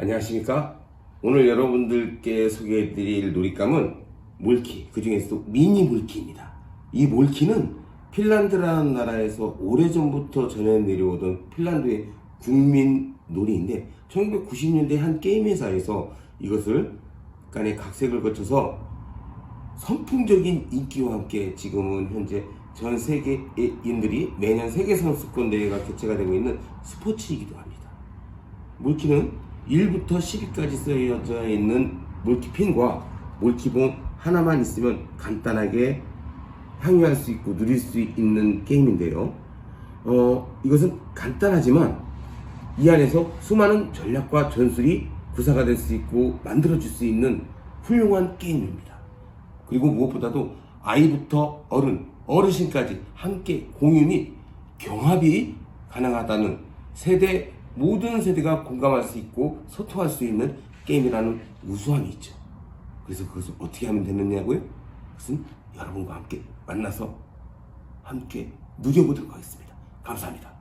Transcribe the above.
안녕하십니까? 오늘 여러분들께 소개해드릴 놀잇감은 몰키, 그 중에서도 미니 몰키입니다. 이 몰키는 핀란드라는 나라에서 오래전부터 전해 내려오던 핀란드의 국민 놀이인데 1990년대 한 게임 회사에서 이것을 간의 각색을 거쳐서 선풍적인 인기와 함께 지금은 현재 전 세계인들이 매년 세계 선수권 대회가 개최가 되고 있는 스포츠이기도 합니다. 몰키는 1부터 10위까지 쓰여져 있는 몰키핀과 몰키봉 하나만 있으면 간단하게 향유할 수 있고 누릴 수 있는 게임인데요. 어, 이것은 간단하지만 이 안에서 수많은 전략과 전술이 구사가 될 수 있고 만들어줄 수 있는 훌륭한 게임입니다. 그리고 무엇보다도 아이부터 어른, 어르신까지 함께 공유 및 경합이 가능하다는 세대, 모든 세대가 공감할 수 있고 소통할 수 있는 게임이라는 우수함이 있죠. 그래서 그것을 어떻게 하면 되느냐고요? 그것은 여러분과 함께 만나서 함께 누려보도록 하겠습니다. 감사합니다.